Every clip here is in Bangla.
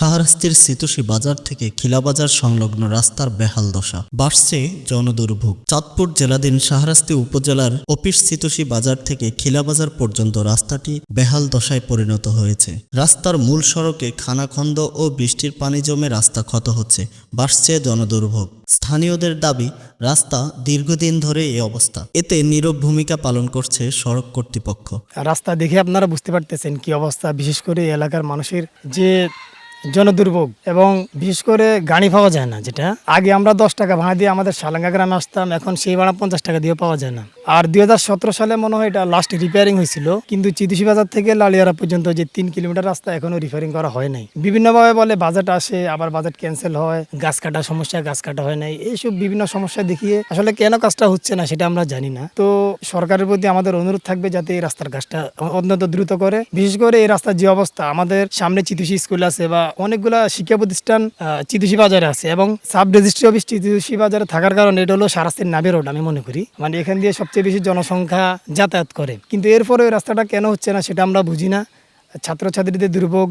শাহরাস্তির সিতুসি বাজার থেকে খিলাবাজার সংলগ্ন রাস্তার বেহাল দশা। বাড়ছে জনদুর্ভোগ। চাঁদপুর জেলাধীন শাহরাস্তি উপজেলার অফিস সিতুসি বাজার থেকে খিলাবাজার পর্যন্ত রাস্তাটি বেহাল দশায় পরিণত হয়েছে। রাস্তার মূল সড়কে খানাখন্দ ও বৃষ্টির পানি জমে রাস্তা ক্ষত হচ্ছে। বাড়ছে জনদুর্ভোগ। স্থানীয়দের দাবি, রাস্তা দীর্ঘদিন ধরে এই অবস্থা। এতে নীরব ভূমিকা পালন করছে সড়ক কর্তৃপক্ষ। রাস্তা দেখে আপনারা বুঝতে পারতেছেন কি অবস্থা। বিশেষ করে এলাকার মানুষের যে জনদুর্ভোগ এবং বিশেষ করে গাড়ি পাওয়া যায় না যেটা। আগে আমরা দশ টাকা ভাড়া দিয়ে আমাদের সালাঙ্গা গ্রামে আসতাম, এখন সেই ভাড়া পঞ্চাশ টাকা দিয়ে পাওয়া যায় না। আর দুই হাজার সতেরো সালে মনে হয় এটা লাস্ট রিপেয়ারিং হয়েছিল। কিন্তু চিতুসি বাজার থেকে লালিয়ারা পর্যন্ত যে তিন কিলোমিটার রাস্তা এখনও রিপেয়ারিং করা হয় নাই। বিভিন্নভাবে বলে বাজেট আসে, আবার বাজেট ক্যান্সেল হয়, গাছ কাটা সমস্যা, গাছ কাটা হয় নাই। এইসব বিভিন্ন সমস্যা দেখিয়ে আসলে কেন কাজটা হচ্ছে না সেটা আমরা জানি না। তো সরকারের প্রতি আমাদের অনুরোধ থাকবে যাতে এই রাস্তার কাজটা অত্যন্ত দ্রুত করে। বিশেষ করে এই রাস্তার যে অবস্থা, আমাদের সামনে চিতুসি স্কুল আছে বা অনেকগুলা শিক্ষা প্রতিষ্ঠান চিতুসি বাজারে আছে এবং সাব রেজিস্ট্রি অফিস চিতুসি বাজারে থাকার কারণে এটা হলো সারাস্তির নাভি রোড আমি মনে করি। মানে এখান দিয়ে সবচেয়ে বেশি জনসংখ্যা যাতায়াত করে। কিন্তু এরপরে ওই রাস্তাটা কেন হচ্ছে না সেটা আমরা বুঝি না। ছাত্রছাত্রীদের দুর্ভোগ,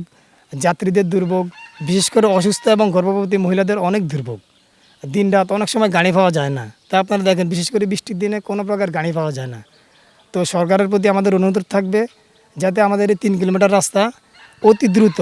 যাত্রীদের দুর্ভোগ, বিশেষ করে অসুস্থ এবং গর্ভবতী মহিলাদের অনেক দুর্ভোগ। দিন রাত অনেক সময় গাড়ি পাওয়া যায় না। তা আপনারা দেখেন, বিশেষ করে বৃষ্টির দিনে কোনো প্রকার গাড়ি পাওয়া যায় না। তো সরকারের প্রতি আমাদের অনুরোধ থাকবে যাতে আমাদের এই তিন কিলোমিটার রাস্তা অতি দ্রুত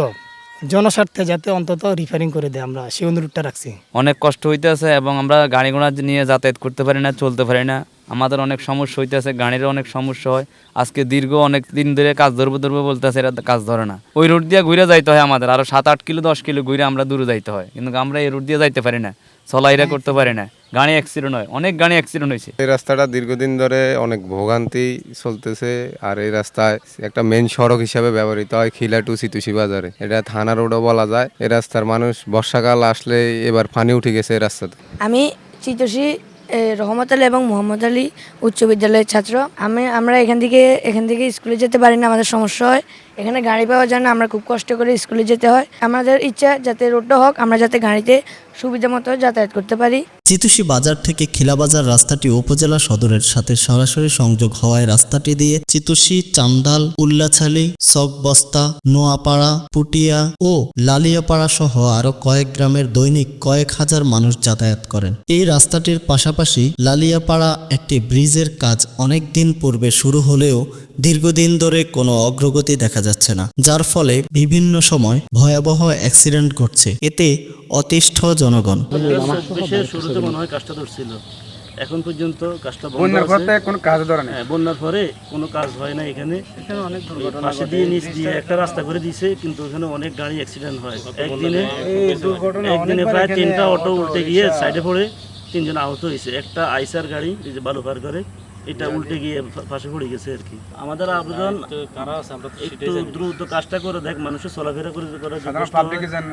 জনস্বার্থে যাতে অন্তত রিপেয়ারিং করে দেয় আমরা। সেই অনুরোধটা রাখছি। অনেক কষ্ট হইতেছে এবং আমরা গাড়ি ঘোড়া নিয়ে যাতায়াত করতে পারি না, চলতে পারি না। আমাদের অনেক সমস্যা হইতেছে গাড়ির অনেক সমস্যা হয়। আজকে দীর্ঘ অনেক দিন ধরে কাজ ধরবো ধরবো বলতেছে এরা কাজ ধরে না। ওই রোড দিয়ে ঘুরে যাইতে হয় আমাদের আরও সাত আট কিলো দশ কিলো ঘুরে আমরা দূরে যাইতে হয়। কিন্তু আমরা এই রোড দিয়ে যাইতে পারি না চলাইরা করতে পারি না। গাড়ি অ্যাক্সিডেন্ট হয় অনেক গাড়ি অ্যাক্সিডেন্ট হয়েছে এই রাস্তাটা দীর্ঘদিন ধরে অনেক ভোগান্তি চলতেছে আর এই রাস্তায় একটা মেন সড়ক হিসাবে ব্যবহৃত হয় খিলা টু সিতুসি বাজারে। এটা থানা রোডও বলা যায়। এই রাস্তার মানুষ বর্ষাকাল আসলে এবার পানি উঠে গেছে এই রাস্তাতে। আমি চিতোষী রহমত আলী এবং মোহাম্মদ আলী উচ্চ বিদ্যালয়ের ছাত্র। আমি, আমরা এখান থেকে এখান থেকে স্কুলে যেতে পারি না আমাদের সমস্যা হয়। এখানে গাড়ি পাওয়া যায় না আমরা খুব কষ্ট করে স্কুলে যেতে হয়। আমাদের ইচ্ছা যাতে রোডটা হোক, আমরা যাতে গাড়িতে সুবিধা মতো যাতায়াত করতে পারি। চিতুসি বাজার থেকে খিলাবাজার রাস্তাটি উপজেলা সদরের সাথে সরাসরি সংযোগ হওয়ায় রাস্তাটি দিয়ে চিতুসি, চান্দাল, উল্লাছালি, চকবস্তা, নোয়াপাড়া, পুটিয়া ও লালিয়াপাড়া সহ আরও কয়েক গ্রামের দৈনিক কয়েক হাজার মানুষ যাতায়াত করেন। এই রাস্তাটির পাশাপাশি লালিয়াপাড়া একটি ব্রিজের কাজ অনেক দিন পূর্বে শুরু হলেও দীর্ঘদিন ধরে কোনো অগ্রগতি দেখা যাচ্ছে না যার ফলে বিভিন্ন সময় ভয়াবহ অ্যাক্সিডেন্ট ঘটছে। এতে অতিষ্ঠ জনগণ। শুরুতে মনে হয় কাজটা ধরছিল। এখন পর্যন্ত কাজটা বন্যার পর কোনো কাজ ধরে না হ্যাঁ, বন্যার পরে কোনো কাজ হয় না এখানে। পাশে দিয়ে নিচ দিয়ে একটা রাস্তা করে দিয়েছে কিন্তু ওখানে অনেক গাড়ি অ্যাক্সিডেন্ট হয়। একদিনে একদিনে প্রায় তিনটা অটো উল্টে গিয়ে সাইডে পড়ে তিনজন আহত হয়েছে। একটা আইসার গাড়ি এই যে বালু পার করে এটা উল্টে গিয়ে পাশে পড়ে গেছে আর কি। আমাদের আবেদন একটু দ্রুত কাজটা করে দেখ মানুষের চলাফেরা করে করা যে সাধারণ কষ্ট। পাবলিকের জন্য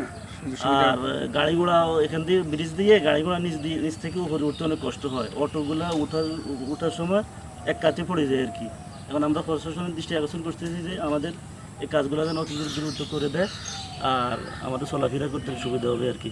আর গাড়ি ঘোড়া এখান দিয়ে ব্রিজ দিয়ে গাড়ি ঘোড়া নিচ দিয়ে নিচ থেকে উপরে উঠতে অনেক কষ্ট হয়। অটোগুলা উঠার উঠার সময় এক কাছে পড়ে যায় আর কি। এখন আমরা প্রশাসনের দৃষ্টি আকর্ষণ করতেছি যে আমাদের এই কাজগুলো যেন অতি দ্রুত করে দেয় আর আমাদের চলাফেরা করতে সুবিধা হবে আর কি।